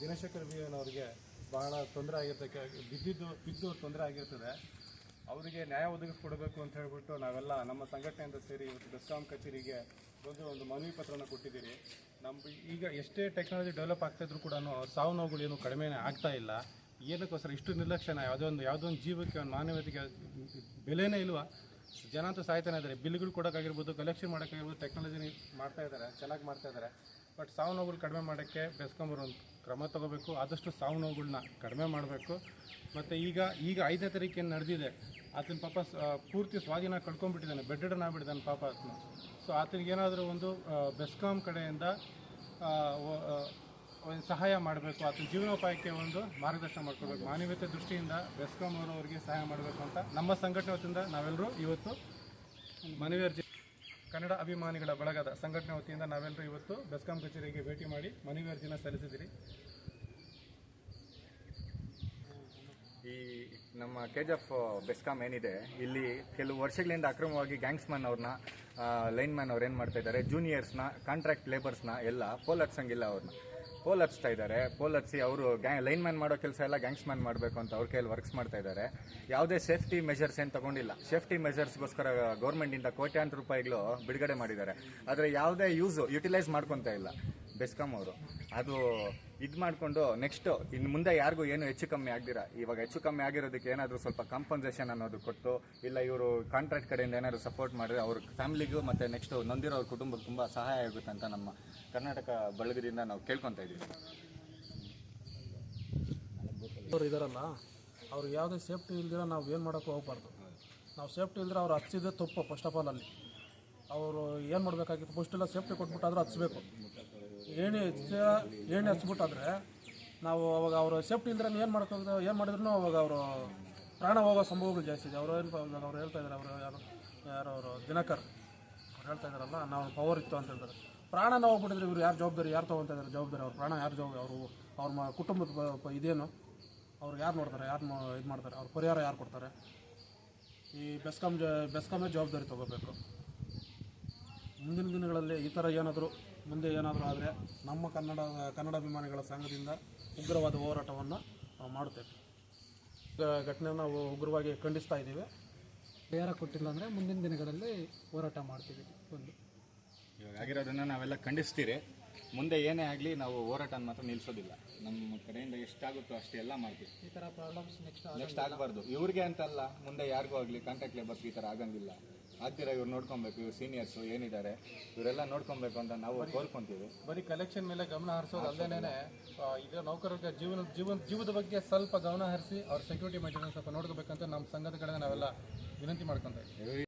ದಿನಶೇಖರ್ B ಅವರಿಗೆ ಬಹಳ ತೊಂದರೆ ಆಗಿರ್ತಕ್ಕೆ, ಬಿದ್ದಿದ್ದು, ಬಿದ್ದು ತೊಂದರೆ ಆಗಿರ್ತದೆ. ಅವರಿಗೆ ನ್ಯಾಯ ಒದಗಿಸ್ಕೊಡ್ಬೇಕು ಅಂತ ಹೇಳ್ಬಿಟ್ಟು ನಾವೆಲ್ಲ ನಮ್ಮ ಸಂಘಟನೆಯಿಂದ ಸೇರಿ ಇವತ್ತು ಬೆಸ್ಕಾಂ ಕಚೇರಿಗೆ ಬಂದು ಒಂದು ಮನವಿ ಪತ್ರನ ಕೊಟ್ಟಿದ್ದೀರಿ. ನಮ್ಮ ಈಗ ಎಷ್ಟೇ ಟೆಕ್ನಾಲಜಿ ಡೆವಲಪ್ ಆಗ್ತಾ ಇದ್ರೂ ಕೂಡ ಸಾವು ನೋವುಗಳು ಏನು ಕಡಿಮೆ ಆಗ್ತಾ ಇಲ್ಲ. ಏನಕ್ಕೋಸ್ಕರ ಇಷ್ಟು ನಿರ್ಲಕ್ಷ್ಯನ, ಯಾವುದೋ ಒಂದು ಜೀವಕ್ಕೆ, ಒಂದು ಮಾನವೀಯತೆಗೆ ಬೆಲೆನೇ ಇಲ್ವಾ? ಜನ ಅಂತೂ ಸಾಯ್ತಾನೆ ಇದ್ದಾರೆ. ಬಿಲ್ಗಳು ಕೊಡೋಕ್ಕಾಗಿರ್ಬೋದು ಕಲೆಕ್ಷನ್ ಮಾಡೋಕ್ಕಾಗಿರ್ಬೋದು ಟೆಕ್ನಾಲಜಿ ಮಾಡ್ತಾ ಇದ್ದಾರೆ, ಚೆನ್ನಾಗಿ ಮಾಡ್ತಾ ಇದ್ದಾರೆ. ಬಟ್ ಸಾವು ನೋವುಗಳು ಕಡಿಮೆ ಮಾಡೋಕ್ಕೆ ಬೆಸ್ಕೊಂಬರೋ ಕ್ರಮ ತಗೋಬೇಕು. ಆದಷ್ಟು ಸಾವು ನೋವುಗಳನ್ನ ಕಡಿಮೆ ಮಾಡಬೇಕು. ಮತ್ತು ಈಗ ಈಗ ಐದನೇ ತಾರೀಕು ಏನು ನಡೆದಿದೆ, ಆತನ ಪಾಪ ಪೂರ್ತಿ ಸ್ವಾಧೀನ ಕಳ್ಕೊಂಡ್ಬಿಟ್ಟಿದ್ದಾನೆ. ಬೆಡ್ಡನ್ ಆಗಿಬಿಟ್ಟಿದ್ದಾನೆ ಪಾಪ ಆತನ ಸೊ ಆತನಿಗೆ ಏನಾದರೂ ಒಂದು ಬೆಸ್ಕಾಮ್ ಬೆಸ್ಕಾಂ ಕಡೆಯಿಂದ ಒಂದು ಸಹಾಯ ಮಾಡಬೇಕು. ಆತನ ಜೀವನೋಪಾಯಕ್ಕೆ ಒಂದು ಮಾರ್ಗದರ್ಶನ ಮಾಡ್ಕೊಬೇಕು ಮಾನವೀಯತೆ ದೃಷ್ಟಿಯಿಂದ ಬೆಸ್ಕಾಂ ಅವರವರಿಗೆ ಸಹಾಯ ಮಾಡಬೇಕು ಅಂತ ನಮ್ಮ ಸಂಘಟನೆ ವತಿಯಿಂದ ನಾವೆಲ್ಲರೂ ಇವತ್ತು ಮನವಿ ಅರ್ಜಿ ಕನ್ನಡ ಅಭಿಮಾನಿಗಳ ಬಳಗದ ಸಂಘಟನೆ ವತಿಯಿಂದ ನಾವೆಲ್ಲರೂ ಇವತ್ತು ಬೆಸ್ಕಾಂ ಕಚೇರಿಗೆ ಭೇಟಿ ಮಾಡಿ ಮನವಿ ಅರ್ಜಿನ ಸಲ್ಲಿಸಿದಿರಿ. ಈ ನಮ್ಮ ಕೆ ಜಿ ಎಫ್ ಬೆಸ್ಕಾಮ್ ಏನಿದೆ, ಇಲ್ಲಿ ಕೆಲವು ವರ್ಷಗಳಿಂದ ಅಕ್ರಮವಾಗಿ ಗ್ಯಾಂಗ್ಸ್ಮನ್ ಅವ್ರನ್ನ ಲೈನ್ಮ್ಯಾನ್ ಅವ್ರು ಏನು ಮಾಡ್ತಾ ಇದ್ದಾರೆ, ಜೂನಿಯರ್ಸ್ನ, ಕಾಂಟ್ರಾಕ್ಟ್ ಲೇಬರ್ಸ್ನ, ಎಲ್ಲ ಪೋಲ್ ಹಾಕ್ಸಂಗಿಲ್ಲ ಅವ್ರನ್ನ. ಪೋಲ್ ಹಚ್ತಾ ಇದ್ದಾರೆ. ಪೋಲ್ ಹಚ್ಚಿ ಅವರು ಗ್ಯಾಂಗ್ ಲೈನ್ಮ್ಯಾನ್ ಮಾಡೋ ಕೆಲಸ ಎಲ್ಲ ಗ್ಯಾಂಗ್ಸ್ ಮ್ಯಾನ್ ಮಾಡಬೇಕು ಅಂತ ಅವ್ರ ಕೈಯಲ್ಲಿ ವರ್ಕ್ಸ್ ಮಾಡ್ತಾ ಇದ್ದಾರೆ. ಯಾವುದೇ ಸೇಫ್ಟಿ ಮೆಷರ್ಸ್ ಏನು ತಗೊಂಡಿಲ್ಲ. ಸೇಫ್ಟಿ ಮೆಷರ್ಸ್ಗೋಸ್ಕರ ಗೌರ್ಮೆಂಟಿಂದ ಕೋಟ್ಯಾಂತರ ರೂಪಾಯಿಗಳು ಬಿಡುಗಡೆ ಮಾಡಿದ್ದಾರೆ. ಆದರೆ ಯಾವುದೇ ಯೂಸು ಯುಟಿಲೈಸ್ ಮಾಡ್ಕೊತಾ ಇಲ್ಲ. ಬೆಸ್ಕಾಂ ಅವರು. ಅದು ಇದು ಮಾಡಿಕೊಂಡು ನೆಕ್ಸ್ಟ್ ಇನ್ನು ಮುಂದೆ ಯಾರಿಗೂ ಏನು ಹೆಚ್ಚು ಕಮ್ಮಿ ಆಗ್ದಿರ? ಇವಾಗ ಹೆಚ್ಚು ಕಮ್ಮಿ ಆಗಿರೋದಕ್ಕೆ ಏನಾದರೂ ಸ್ವಲ್ಪ ಕಾಂಪನ್ಸೇಷನ್ ಅನ್ನೋದು ಕೊಟ್ಟು, ಇಲ್ಲ ಇವರು ಕಾಂಟ್ರಾಕ್ಟ್ ಕಡೆಯಿಂದ ಏನಾದರೂ ಸಪೋರ್ಟ್ ಮಾಡಿದ್ರೆ ಅವ್ರ ಫ್ಯಾಮಿಲಿಗೂ ಮತ್ತು ನೆಕ್ಸ್ಟ್ ನೊಂದಿರೋ ಅವ್ರ ಕುಟುಂಬಕ್ಕೆ ತುಂಬ ಸಹಾಯ ಆಗುತ್ತೆ ಅಂತ ನಮ್ಮ ಕರ್ನಾಟಕ ಬಳಗದಿಂದ ನಾವು ಕೇಳ್ಕೊತಾ ಇದ್ದೀವಿ. ಅವ್ರು ಇದಾರಲ್ಲ, ಅವ್ರಿಗೆ ಯಾವುದೇ ಸೇಫ್ಟಿ ಇಲ್ದಿರ ನಾವು ಏನು ಮಾಡೋಕ್ಕೂ ಹೋಗ್ಬಾರ್ದು. ನಾವು ಸೇಫ್ಟಿ ಇಲ್ದಿರ ಅವ್ರು ಹಚ್ಚಿದ್ರೆ ತಪ್ಪು ಫಸ್ಟ್ ಆಫ್ ಆಲ್ ಅಲ್ಲಿ. ಅವರು ಏನು ಮಾಡಬೇಕಾಗಿತ್ತು? ಫಸ್ಟ್ ಎಲ್ಲ ಸೇಫ್ಟಿ ಕೊಟ್ಬಿಟ್ಟಾದ್ರೆ ಹಚ್ಬೇಕು. ಏಣಿ ಏಣಿ ಹಚ್ಬಿಟ್ಟಾದ್ರೆ ನಾವು ಅವಾಗ ಅವರು ಸೇಫ್ಟಿ ಇಲ್ದ್ರೆ ಏನು ಮಾಡ್ಕೊಂಡು ಏನು ಮಾಡಿದ್ರು ಅವಾಗ ಅವರು ಪ್ರಾಣ ಹೋಗೋ ಸಂಭವಗಳು ಜಾಸ್ತಿ ಇದೆ. ಅವರು ಏನು ಅವ್ರು ಹೇಳ್ತಾ ಇದ್ದಾರೆ ಅವರು ಯಾರು ಯಾರು ಅವರು, ದಿನಕರ್ ಅವ್ರು ಹೇಳ್ತಾ ಇದ್ದಾರಲ್ಲ ನಾವು ಪವರ್ ಇತ್ತು ಅಂತ ಹೇಳ್ತಾರೆ. ಪ್ರಾಣ ನಾವು ಹೋಗ್ಬಿಟ್ಟಿದ್ರೆ ಇವರು ಯಾರು ಜವಾಬ್ದಾರಿ, ಯಾರು ತೊಗೊತಾ ಇದ್ದಾರೆ ಜವಾಬ್ದಾರಿ? ಅವ್ರ ಪ್ರಾಣ ಯಾರು ಜವಾಬ್ದಾರಿ? ಅವರು, ಅವ್ರ ಮ ಕುಟುಂಬದ ಇದೇನು? ಅವ್ರು ಯಾರು ನೋಡ್ತಾರೆ, ಯಾರು ಇದು ಮಾಡ್ತಾರೆ? ಅವ್ರ ಪರಿಹಾರ ಯಾರು ಕೊಡ್ತಾರೆ? ಈ ಬೆಸ್ಕಾಂ ಜ ಬೆಸ್ಕಾಮೇ ಜವಾಬ್ದಾರಿ ತೊಗೋಬೇಕು. ಮುಂದಿನ ದಿನಗಳಲ್ಲಿ ಈ ಥರ ಏನಾದರೂ ಮುಂದೆ ಏನಾದರೂ ಆದರೆ ನಮ್ಮ ಕನ್ನಡ ಕನ್ನಡಾಭಿಮಾನಿಗಳ ಸಂಘದಿಂದ ಉಗ್ರವಾದ ಹೋರಾಟವನ್ನು ನಾವು ಮಾಡುತ್ತೇವೆ. ಘಟನೆ ನಾವು ಉಗ್ರವಾಗಿ ಖಂಡಿಸ್ತಾ ಇದ್ದೀವಿ. ಪರಿಹಾರ ಕೊಟ್ಟಿಲ್ಲ ಅಂದರೆ ಮುಂದಿನ ದಿನಗಳಲ್ಲಿ ಹೋರಾಟ ಮಾಡ್ತೀವಿ ಒಂದು. ಇವಾಗ ಆಗಿರೋದನ್ನ ನಾವೆಲ್ಲ ಖಂಡಿಸ್ತೀರಿ. ಮುಂದೆ ಏನೇ ಆಗಲಿ ನಾವು ಹೋರಾಟ ಮಾತ್ರ ನಿಲ್ಲಿಸೋದಿಲ್ಲ ನಮ್ಮ ಕಡೆಯಿಂದ ಎಷ್ಟಾಗುತ್ತೋ ಅಷ್ಟೆಲ್ಲ ಮಾಡ್ತೀವಿ. ಈ ಥರ ಪ್ರಾಬ್ಲಮ್ಸ್ ನೆಕ್ಸ್ಟ್ ನೆಕ್ಸ್ಟ್ ಆಗಬಾರ್ದು. ಇವ್ರಿಗೆ ಅಂತಲ್ಲ ಮುಂದೆ ಯಾರಿಗೂ ಆಗಲಿ ಕಾಂಟ್ಯಾಕ್ಟ್ ಲೇಬರ್ಸ್ ಈ ಥರ ಆಗಂಗಿಲ್ಲ. ಆಗ್ದಿರ ಇವ್ರು ನೋಡ್ಕೊಬೇಕು ಇವ್ರು ಸೀನಿಯರ್ಸು ಏನಿದ್ದಾರೆ ಇವರೆಲ್ಲ ನೋಡ್ಕೊಬೇಕು ಅಂತ ನಾವು ಕೋರ್ಕೊಂತೀವಿ ಬರೀ ಕಲೆಕ್ಷನ್ ಮೇಲೆ ಗಮನ ಹರಿಸೋದು ಅಲ್ಲದೇನೆ ಈಗ ನೌಕರರ ಜೀವನ ಜೀವನ ಜೀವದ ಬಗ್ಗೆ ಸ್ವಲ್ಪ ಗಮನ ಹರಿಸಿ ಅವ್ರ ಸೆಕ್ಯೂರಿಟಿ ಮೇಂಟೆನೆನ್ಸ್ ಸ್ವಲ್ಪ ನೋಡ್ಕೋಬೇಕಂತ ನಮ್ಮ ಸಂಘದ ಕಡೆ ನಾವೆಲ್ಲ ವಿನಂತಿ ಮಾಡ್ಕೊತೀವಿ ಇದ್ದೀವಿ.